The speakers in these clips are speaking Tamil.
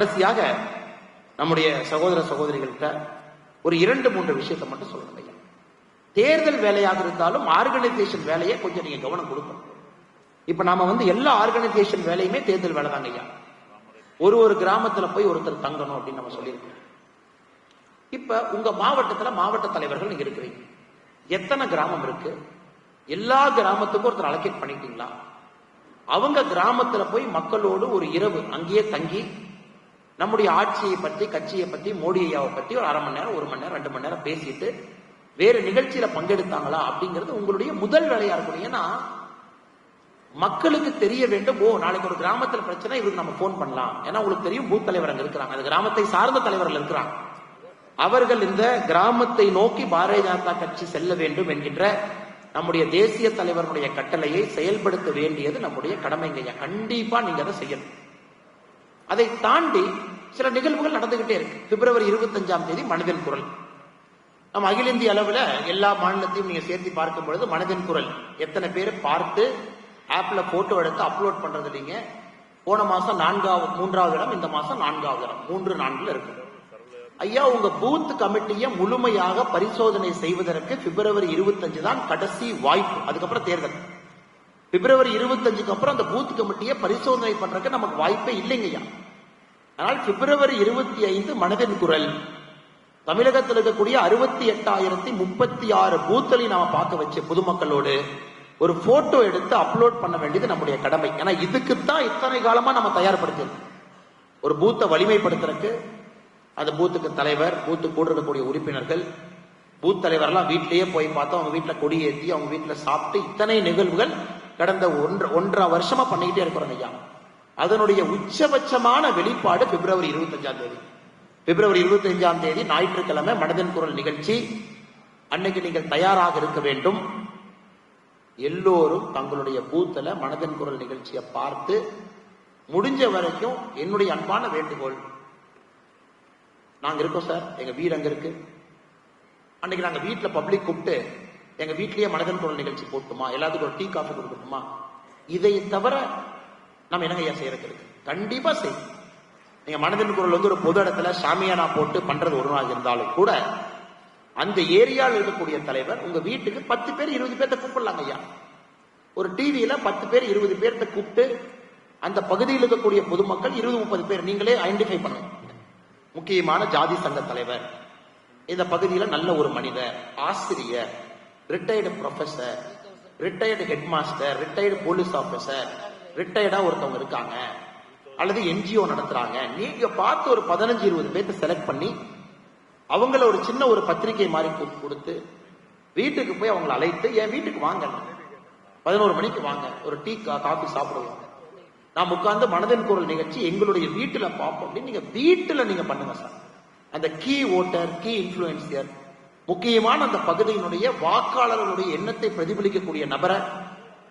கடைசியாக நம்முடைய சகோதர சகோதரிகள்கிட்ட ஒரு இரண்டு மூன்று விஷயத்தை மட்டும் சொல்லணும் ஐயா. தேர்தல் வேலையாக இருந்தாலும் ஆர்கனைசேஷன் வேலையை கொஞ்சம் நீங்க கவனம் கொடுக்கணும். இப்ப நாம வந்து எல்லா ஆர்கனைசேஷன் வேலையுமே தேர்தல் வேலை தாங்க ஐயா. ஒரு ஒரு கிராமத்துல போய் ஒருத்தர் தங்கணும் அப்படின்னு நம்ம சொல்லியிருக்கோம். இப்ப உங்க மாவட்டத்துல மாவட்ட தலைவர்கள் நீங்க இருக்கிறீங்க. எத்தனை கிராமம் இருக்கு? எல்லா கிராமத்துக்கும் ஒருத்தர் அலோகேட் பண்ணிட்டீங்களா? அவங்க கிராமத்துல போய் மக்களோடு ஒரு இரவு அங்கேயே தங்கி நம்முடைய ஆட்சியை பத்தி கட்சியை பத்தி மோடி ஐயாவை பத்தி ஒரு அரை மணி நேரம் ஒரு மணி நேரம் ரெண்டு மணி நேரம் பேசிட்டு வேற நிகழ்ச்சியில பங்கெடுத்தாங்களா அப்படிங்கிறது உங்களுடைய முதல் வேலையா இருக்கணும். ஏன்னா மக்களுக்கு தெரிய வேண்டும் ஓ நாளைக்கு ஒரு கிராமத்துல பிரச்சனை இவருக்கு நம்ம போன் பண்ணலாம். ஏன்னா உங்களுக்கு தெரியும் பூத் தலைவர் அங்க இருக்கிறாங்க. அந்த கிராமத்தை சார்ந்த தலைவர்கள் இருக்கிறாங்க. அவர்கள் இந்த கிராமத்தை நோக்கி பாரதிய ஜனதா கட்சி செல்ல வேண்டும் என்கின்ற நம்முடைய தேசிய தலைவருடைய கட்டளையை செயல்படுத்த வேண்டியது நம்முடைய கடமைங்க கண்டிப்பா நீங்க அதை செய்யணும். அதை தாண்டி சில நிகழ்வுகள் நடந்துகிட்டே இருக்கு. பிப்ரவரி இருபத்தஞ்சாம் தேதி மனதின் குரல். நம்ம அகில இந்திய அளவுல எல்லா மாநிலத்தையும் நீங்க சேர்த்து பார்க்கும் பொழுது மனதின் குரல். எத்தனை பேர் பார்த்து ஆப்ல போட்டோ எடுத்து அப்லோட் பண்றது இல்லைங்க போன மாசம் நான்காவது மூன்றாவது இடம் இந்த மாசம் நான்காவது இடம். மூன்று நான்குல இருக்கு. ஐயா உங்க பூத் கமிட்டியை முழுமையாக பரிசோதனை செய்வதற்கு பிப்ரவரி இருபத்தஞ்சு தான் கடைசி வாய்ப்பு. அதுக்கப்புறம் தேர்தல். பிப்ரவரி இருபத்தஞ்சுக்கு அப்புறம் அந்த பூத் கமிட்டியை பரிசோதனை பண்றதுக்கு நமக்கு வாய்ப்பே இல்லைங்கய்யா. ஆனால் பிப்ரவரி இருபத்தி ஐந்து மனதின் குரல். தமிழகத்தில் இருக்கக்கூடிய அறுபத்தி எட்டாயிரத்தி முப்பத்தி ஆறு பூத்தலை நாம பார்க்க வச்சு பொதுமக்களோடு ஒரு போட்டோ எடுத்து அப்லோட் பண்ண வேண்டியது நம்முடைய கடமை. ஏன்னா இதுக்குத்தான் இத்தனை காலமா நம்ம தயார்படுத்தியிருக்கோம் ஒரு பூத்தை வலிமைப்படுத்துறதுக்கு அந்த பூத்துக்கு தலைவர் பூத்து கூட இருக்கக்கூடிய உறுப்பினர்கள் பூத் தலைவர்லாம் வீட்டிலேயே போய் பார்த்தோம் அவங்க வீட்டில் கொடியேற்றி அவங்க வீட்டில் சாப்பிட்டு இத்தனை நிகழ்வுகள் கடந்த ஒன்று ஒன்றரை வருஷமா பண்ணிக்கிட்டே இருக்கிறோம் ஐயா. அதனுடைய உச்சபட்சமான வெளிப்பாடு பிப்ரவரி இருபத்தஞ்சாம் தேதி. பிப்ரவரி இருபத்தஞ்சாம் தேதி ஞாயிற்றுக்கிழமை மனதின் குரல் நிகழ்ச்சி. அன்னைக்கு நீங்கள் தயாராக இருக்க வேண்டும். எல்லோரும் தங்களுடைய பூத்துல மனதின் குரல் நிகழ்ச்சியை பார்த்து முடிஞ்ச வரைக்கும் என்னுடைய அன்பான வேண்டுகோள். நாங்க இருக்கோம் சார் எங்க வீடு அங்க இருக்கு. அன்னைக்கு நாங்க வீட்டுல பப்ளிக் கூப்பிட்டு எங்க வீட்லயே மனதின் குரல் நிகழ்ச்சி போட்டுமா? எல்லாத்துக்கும் ஒரு டீ காஃபி கொடுக்கட்டுமா? இதை தவிர நம்ம என்னங்க ஐயா செய்யறது இருக்கு கண்டிப்பா செய்யும் நீங்க மனதின் குரல் வந்து ஒரு பொது இடத்துல சாமியானா போட்டு பண்றது ஒரு நாள் இருந்தாலும் கூட அந்த ஏரியாவில் இருக்கக்கூடிய தலைவர் உங்க வீட்டுக்கு பத்து பேர் இருபது பேர்த்த கூப்பிடலாங்க ஐயா. ஒரு டிவியில பத்து பேர் இருபது பேர்த்த கூப்பிட்டு அந்த பகுதியில் இருக்கக்கூடிய பொதுமக்கள் இருபது முப்பது பேர் நீங்களே ஐடென்டிஃபை பண்ணுங்க. முக்கியமான ஜாதி சங்க தலைவர் இந்த பகுதியில் நல்ல ஒரு மனிதர் ஆசிரியர் retired professor retired headmaster retired police officer ரிட்டையர்டா ஒருத்தவங்க இருக்காங்க. அல்லது என்ஜிஓ நடத்துறாங்க. நீங்க பார்த்து ஒரு பதினஞ்சு இருபது பேர்த்த செலக்ட் பண்ணி அவங்கள ஒரு சின்ன ஒரு பத்திரிகை மாதிரி கொடுத்து வீட்டுக்கு போய் அவங்களை அழைத்து என் வீட்டுக்கு வாங்க. பதினோரு மணிக்கு வாங்க. ஒரு டீ கா- காபி சாப்பிடுவோம். நாம் உட்கார்ந்து மனதின் குரல் நிகழ்ச்சி எங்களுடைய வீட்டுல பார்ப்போம். அப்படின்னு நீங்க வீட்டுல நீங்க பண்ணுங்க சார். அந்த கீ ஓட்டர் கீ இன்ஃபுளுசியர் முக்கியமான அந்த பகுதியினுடைய வாக்காளர்களுடைய எண்ணத்தை பிரதிபலிக்கக்கூடிய நபரை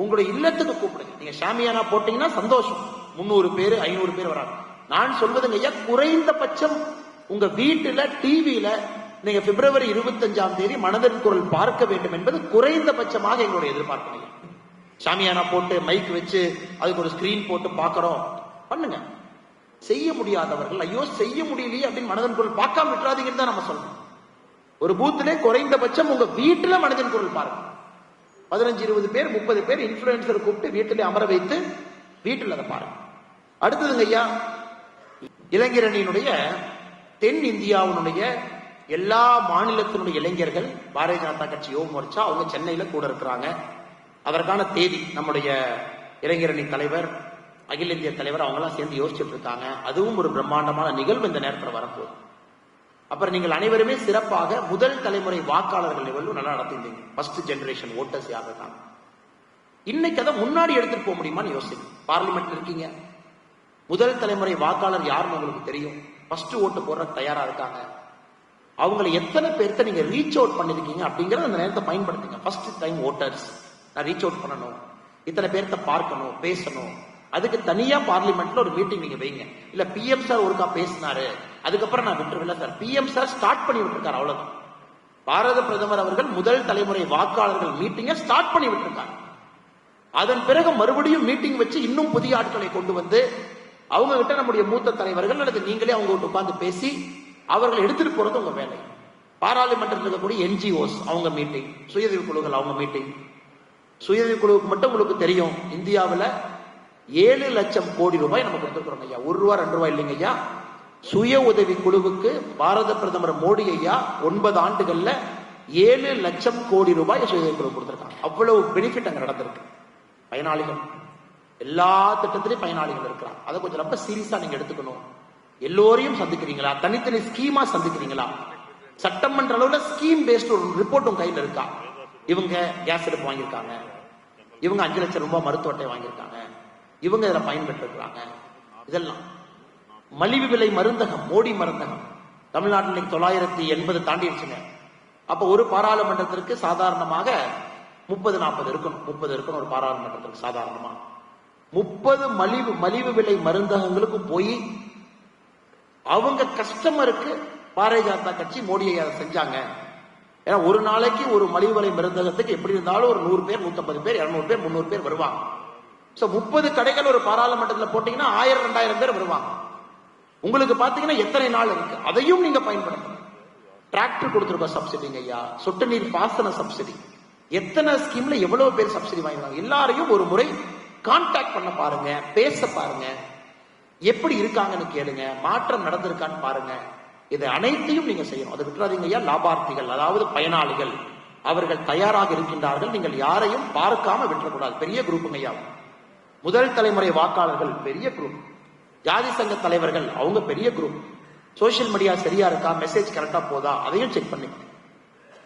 உங்களுடைய இல்லத்துக்கு கூப்பிடுங்க நீங்க ஷாமியானா போட்டீங்கன்னா சந்தோஷம். முந்நூறு பேர் ஐநூறு பேர் வராங்க. நான் சொல்வதுங்க ஐயா குறைந்தபட்சம் உங்க வீட்டுல டிவியில நீங்க பிப்ரவரி இருபத்தஞ்சாம் தேதி மனதின் குரல் பார்க்க வேண்டும் என்பது குறைந்தபட்சமாக எங்களுடைய எதிர்பார்ப்பு. சாமியானா போட்டு மைக் வச்சு அதுக்கு ஒரு ஸ்கிரீன் போட்டு பாக்குறோம் பண்ணுங்க. செய்ய முடியாதவர்கள் ஐயோ செய்ய முடியலையே அப்படின்னு மனதின் குரல் பார்க்காம விட்டுறாதீங்கன்னு தான் நம்ம சொல்லணும் ஒரு பூத்திலே குறைந்தபட்சம் உங்க வீட்டுல மனதின் குரல் பாருங்க. பதினஞ்சு இருபது பேர் முப்பது பேர் இன்ஃபுளுசரை கூப்பிட்டு வீட்டிலே அமர வைத்து வீட்டில் அதை பாருங்க. அடுத்ததுங்க ஐயா இளைஞரணியினுடைய தென் இந்தியாவினுடைய எல்லா மாநிலத்தினுடைய இளைஞர்கள் பாரதிய ஜனதா கட்சி யோக மோர்ச்சா அவங்க சென்னையில கூட இருக்கிறாங்க. அதற்கான தேதி நம்முடைய இளைஞரணி தலைவர் அகில இந்திய தலைவர் அவங்க எல்லாம் சேர்ந்து யோசிச்சுட்டு இருக்காங்க. அதுவும் ஒரு பிரம்மாண்டமான நிகழ்வு இந்த நேரத்தில் வரப்போகுது. அப்புறம் நீங்கள் அனைவருமே சிறப்பாக முதல் தலைமுறை வாக்காளர்கள் நிகழ்வு நல்லா நடத்திருந்தீங்க ஃபர்ஸ்ட் ஜெனரேஷன் ஓட்டர்ஸ் யார் இருக்காங்க இன்னைக்கு அதை முன்னாடி எடுத்துட்டு போக முடியுமான்னு யோசிங்க. பார்லிமெண்ட் இருக்கீங்க. முதல் தலைமுறை வாக்காளர் யாருன்னு உங்களுக்கு தெரியும். ஃபர்ஸ்ட் ஓட்டு போடுற தயாரா இருக்காங்க. அவங்கள எத்தனை பேர்த்த நீங்க ரீச் அவுட் பண்ணிருக்கீங்க அப்படிங்கறத அந்த நேரத்தை பயன்படுத்துங்க. ஃபர்ஸ்ட் டைம் ஓட்டர்ஸ் நான் ரீச் அவுட் பண்ணணும். இத்தனை பேர்த்த பார்க்கணும் பேசணும். அதுக்கு தனியா பார்லிமெண்ட்ல ஒரு மீட்டிங் நீங்க வைங்க. இல்ல பிஎம் சார் ஒருக்கா பேசினாரு. அதுக்கப்புறம் நான் விட்டுருவில்ல sir. P M sir start பண்ணி விட்டுருக்கார் அவ்வளவுதான். பாரத பிரதமர் அவர்கள் முதல் தலைமுறை வாக்காளர்கள் மீட்டிங்கை ஸ்டார்ட் பண்ணி விட்டுருக்காங்க அதன் பிறகு மறுபடியும் மீட்டிங் வச்சு இன்னும் புதிய ஆட்களை கொண்டு வந்து அவங்க கிட்ட நம்முடைய மூத்த தலைவர்கள் அல்லது நீங்களே அவங்க கிட்ட உட்கார்ந்து பேசி அவர்களை எடுத்துட்டு போறது உங்க வேலை. பாராளுமன்றத்தில் இருக்கக்கூடிய என்ஜிஓஸ் அவங்க மீட்டிங் சுயதவி குழுக்கள் அவங்க மீட்டிங் சுயதவி குழுவுக்கு மட்டும் உங்களுக்கு தெரியும் இந்தியாவில் ஏழு லட்சம் கோடி ரூபாய் நம்ம கொடுத்துருக்குறோம் ஐயா. ஒரு ரூபா ரெண்டு ரூபாய் இல்லைங்க ஐயா. சுய உதவி குழுவுக்கு பாரத பிரதமர் மோடி ஐயா ஒன்பது ஆண்டுகள்ல ஏழு லட்சம் கோடி ரூபாய் சுய உதவி குழு கொடுத்திருக்காங்க. அவ்வளவு பெனிஃபிட் அங்க நடந்திருக்கு. பயனாளிகள். எல்லா திட்டத்திலையும் பயனாளிகள் இருக்கிறாங்க. அதை கொஞ்சம் ரொம்ப சீரியஸா நீங்க எடுத்துக்கணும். எல்லோரையும் சந்திக்கிறீங்களா? தனித்தனி ஸ்கீமா சந்திக்கிறீங்களா? சட்டமன்ற அளவுல ஸ்கீம் பேஸ்ட் ஒரு ரிப்போர்ட் உங்க கையில இருக்கா? இவங்க கேஸ் எடுப்பு வாங்கியிருக்காங்க. இவங்க அஞ்சு லட்சம் ரூபாய் மருத்துவ அட்டை வாங்கியிருக்காங்க. இவங்க இதுல பயன்பெற்று இருக்கிறாங்க இதெல்லாம். மலிவு விலை மருந்தகம் மோடி மருந்தகம். தமிழ்நாட்டில் தொள்ளாயிரத்தி எண்பது தாண்டிடுச்சுங்க. அப்ப ஒரு பாராளுமன்றத்திற்கு சாதாரணமாக முப்பது நாற்பது இருக்கணும். முப்பது இருக்கணும் ஒரு பாராளுமன்றத்திற்கு சாதாரணமா. முப்பது மலிவு மலிவு விலை மருந்தகங்களுக்கு போய் அவங்க கஸ்டமருக்கு பாரதிய ஜனதா கட்சி மோடியை அதை செஞ்சாங்க. ஏன்னா ஒரு நாளைக்கு ஒரு மலிவு விலை மருந்தகத்துக்கு எப்படி இருந்தாலும் ஒரு நூறு பேர் நூத்தம்பது பேர் இருநூறு பேர் முந்நூறு பேர் வருவாங்க. சோ முப்பது கடைகள் ஒரு பாராளுமன்றத்தில் போட்டீங்கன்னா ஆயிரம் ரெண்டாயிரம் பேர் வருவாங்க. உங்களுக்கு பாத்தீங்கன்னா எத்தனை நாள் இருக்கு? அதையும் நீங்க பயன்படுத்தணும். டிராக்டர் கொடுத்துருக்கோம் சப்சிடிங்க ஐயா. சொட்டு நீர் பாசன சப்சிடி எத்தனை ஸ்கீம்ல எவ்வளவு பேர் சப்சிடி வாங்கினாங்க எல்லாரையும் ஒரு முறை கான்டாக்ட் பண்ண பாருங்க. பேச பாருங்க. எப்படி இருக்காங்கன்னு கேளுங்க. மாற்றம் நடந்திருக்கான்னு பாருங்க. இதை அனைத்தையும் நீங்க செய்யணும். அதை விட்டுறாதீங்க ஐயா. லாபார்த்திகள் அதாவது பயனாளிகள் அவர்கள் தயாராக இருக்கின்றார்கள். நீங்கள் யாரையும் பார்க்காம விட்டுறக்கூடாது. பெரிய குரூப்புங்க ஐயா. முதல் தலைமுறை வாக்காளர்கள் பெரிய குரூப் ஜாதி சங்க தலைவர்கள் அவங்க பெரிய குரூப் சோசியல் மீடியா சரியா இருக்கா? மெசேஜ் கரெக்டா போதா? அதையும் செக் பண்ணிக்கணும்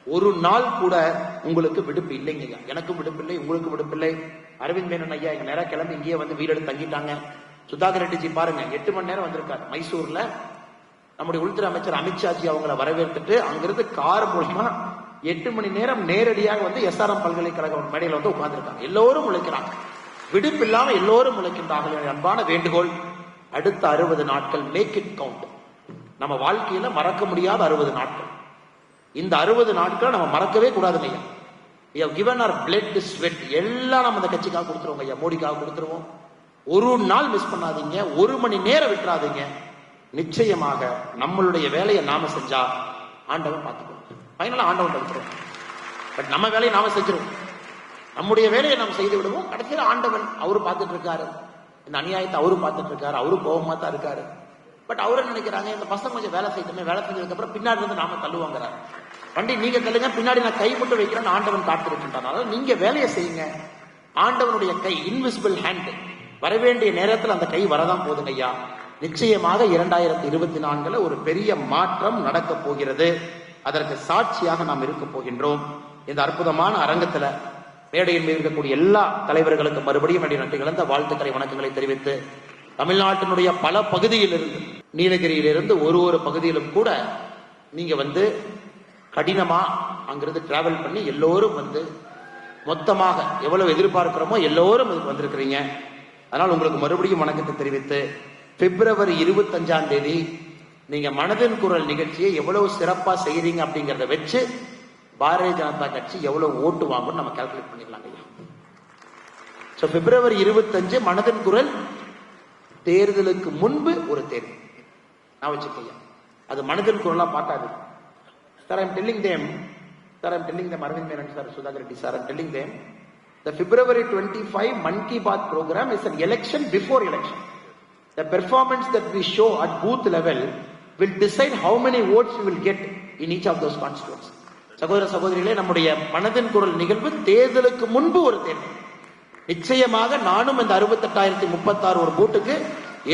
ஒரு நாள் கூட உங்களுக்கு விடுப்பு இல்லைங்க. எனக்கும் விடுப்பு இல்லை உங்களுக்கு விடுப்பு இல்லை. அரவிந்த் மேனன் ஐயா எங்க நேரம் கிளம்பி இங்கேயே வந்து வீடு தங்கிட்டாங்க. சுதாகர் ரெட்டிஜி பாருங்க எட்டு மணி நேரம் வந்திருக்காரு. மைசூர்ல நம்முடைய உள்துறை அமைச்சர் அமித்ஷாஜி அவங்கள வரவேற்றுட்டு அங்கிருந்து கார் மூலமா எட்டு மணி நேரம் நேரடியாக வந்து எஸ்ஆர்எம் பல்கலைக்கழக மேடையில் வந்து உட்கார்ந்துருக்காங்க. எல்லோரும் உழைக்கிறாங்க. விடுப்பு இல்லாமல் எல்லோரும் உழைக்கின்றார்கள். அன்பான வேண்டுகோள். அடுத்த அறுபது நாட்கள் மேக் இட் கவுண்ட் நம்ம வாழ்க்கையில மறக்க முடியாத அறுபது நாட்கள். இந்த அறுபது நாட்களை நம்ம மறக்கவே கூடாது ஐயா. கிவன் ஆர் பிளட் ஸ்வெட் எல்லாம் நம்ம இந்த கட்சிக்காக கொடுத்துருவோம் ஐயா. மோடிக்காக கொடுத்துருவோம். ஒரு நாள் மிஸ் பண்ணாதீங்க. ஒரு மணி நேரம் விட்டுறாதீங்க. நிச்சயமாக நம்மளுடைய வேலையை நாம செஞ்சா ஆண்டவன் பார்த்துக்கணும் ஃபைனலாக ஆண்டவன் எடுத்துருவோம் பட் நம்ம வேலையை நாம செஞ்சிருவோம். நம்முடைய வேலையை நாம் செய்து விடுவோம். கடைசியில் ஆண்டவன் அவரு பார்த்துட்டு இருக்காரு. இந்த அநியாயத்தை அவரும் பார்த்துட்டு இருக்காரு அவரும் கோபமா தான் இருக்காரு. பட் அவரு நினைக்கிறாங்க இந்த பசங்க கொஞ்சம் வேலை செய்யணுமே வேலை செஞ்சதுக்கு அப்புறம் பின்னாடி வந்து நாம தள்ளுவாங்கிறார். வண்டி நீங்க தள்ளுங்க பின்னாடி நான் கை மட்டும் வைக்கிறேன்னு ஆண்டவன் காத்திருக்கின்றான். அதனால நீங்க வேலையை செய்யுங்க. ஆண்டவனுடைய கை இன்விசிபிள் ஹேண்ட் வரவேண்டிய நேரத்தில் அந்த கை வரதான் போதுங்க ஐயா. நிச்சயமாக இரண்டாயிரத்தி இருபத்தி நான்குல ஒரு பெரிய மாற்றம் நடக்க போகிறது. அதற்கு சாட்சியாக நாம் இருக்க போகின்றோம். இந்த அற்புதமான அரங்கத்துல மேடையின் மீது இருக்கக்கூடிய எல்லா தலைவர்களுக்கும் மறுபடியும் என்னுடைய நன்றி கலந்த வாழ்த்துக்களை வணக்கங்களை தெரிவித்து தமிழ்நாட்டினுடைய பல பகுதியிலிருந்து நீலகிரியிலிருந்து ஒரு ஒரு பகுதியிலும் கூட நீங்க வந்து கடினமா அங்கிருந்து டிராவல் பண்ணி எல்லோரும் வந்து மொத்தமாக எவ்வளவு எதிர்பார்க்கிறோமோ எல்லோரும் இதுக்கு வந்திருக்கிறீங்க. அதனால் உங்களுக்கு மறுபடியும் வணக்கத்தை தெரிவித்து பிப்ரவரி இருபத்தஞ்சாம் தேதி நீங்க மனதின் குரல் நிகழ்ச்சியை எவ்வளவு சிறப்பா செய்யறீங்க அப்படிங்கறத வச்சு பாரதிய ஜனதா கட்சி எவ்வளவு ஓட்டு வாங்கும்னு நம்ம கால்குலேட் பண்ணிடலாம் ஐயா ஸோ பிப்ரவரி இருபத்தஞ்சு மனதின் குரல் தேர்தலுக்கு முன்பு ஒரு தேர்வு நான் வச்சுக்கையா அது மனதின் குரலா பார்க்காது sir I'm telling them sir I'm telling them Aravind Menon sir Sudhakar Reddy sir I'm telling them The February 25 Mann Ki Baat program is an election before election. The performance that we show at booth level will decide how many votes we will get in each of those constituencies. சகோதர சகோதரிகளே நம்முடைய மனதின் குரல் நிகழ்வு தேர்தலுக்கு முன்பு ஒரு தேர்தல் நிச்சயமாக நானும் இந்த அறுபத்தெட்டாயிரத்தி முப்பத்தாறு ஒரு பூத்துக்கு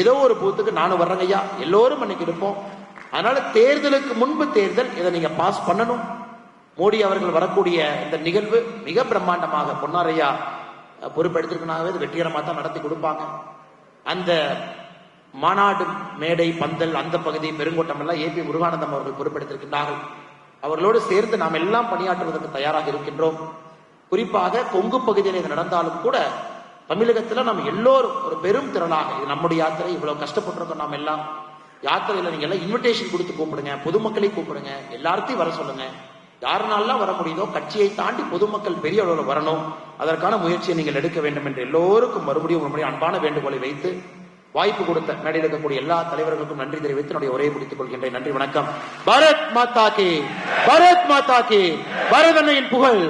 ஏதோ ஒரு பூத்துக்கு நானும் வர்றேங்க ஐயா. எல்லோரும் அன்னைக்கு இருப்போம். அதனால தேர்தலுக்கு முன்பு தேர்தல் இதை நீங்க பாஸ் பண்ணணும். மோடி அவர்கள் வரக்கூடிய இந்த நிகழ்வு மிக பிரம்மாண்டமாக பொன்னாரையா பொறுப்பெடுத்திருக்கனாகவே இது வெற்றிகரமாக தான் நடத்தி கொடுப்பாங்க. அந்த மாநாடு மேடை பந்தல் அந்த பகுதி பெருங்கோட்டம் எல்லாம் ஏபி முருகானந்தம் அவர்கள் பொறுப்பெடுத்திருக்கின்றார்கள். அவர்களோடு சேர்ந்து நாம் எல்லாம் பணியாற்றுவதற்கு தயாராக இருக்கின்றோம். குறிப்பாக கொங்கு பகுதியில் இது நடந்தாலும் கூட தமிழகத்துல நாம் எல்லோரும் ஒரு பெரும் திரளாக இது நம்முடைய யாத்திரை இவ்வளவு கஷ்டப்பட்டிருக்கோம் நாம் எல்லாம். யாத்திரையில நீங்க எல்லாம் இன்விடேஷன் கொடுத்து கூப்பிடுங்க பொதுமக்களை கூப்பிடுங்க எல்லார்த்தையும் வர சொல்லுங்க. யாருனாலாம் வர முடியுதோ கட்சியை தாண்டி பொதுமக்கள் பெரிய அளவில் வரணும். அதற்கான முயற்சியை நீங்கள் எடுக்க வேண்டும் என்று எல்லோருக்கும் மறுபடியும் மறுபடியும் அன்பான வேண்டுகோளை வைத்து வாய்ப்பு கொடுத்த மேடையில் இருக்கக்கூடிய எல்லா தலைவர்களுக்கும் நன்றி தெரிவித்து என்னுடைய உரையை முடித்துக் கொள்கின்றேன். நன்றி வணக்கம். பாரத் மாதா கே பாரத் மாதா கே பாரத் அன்னையின் புகழ்.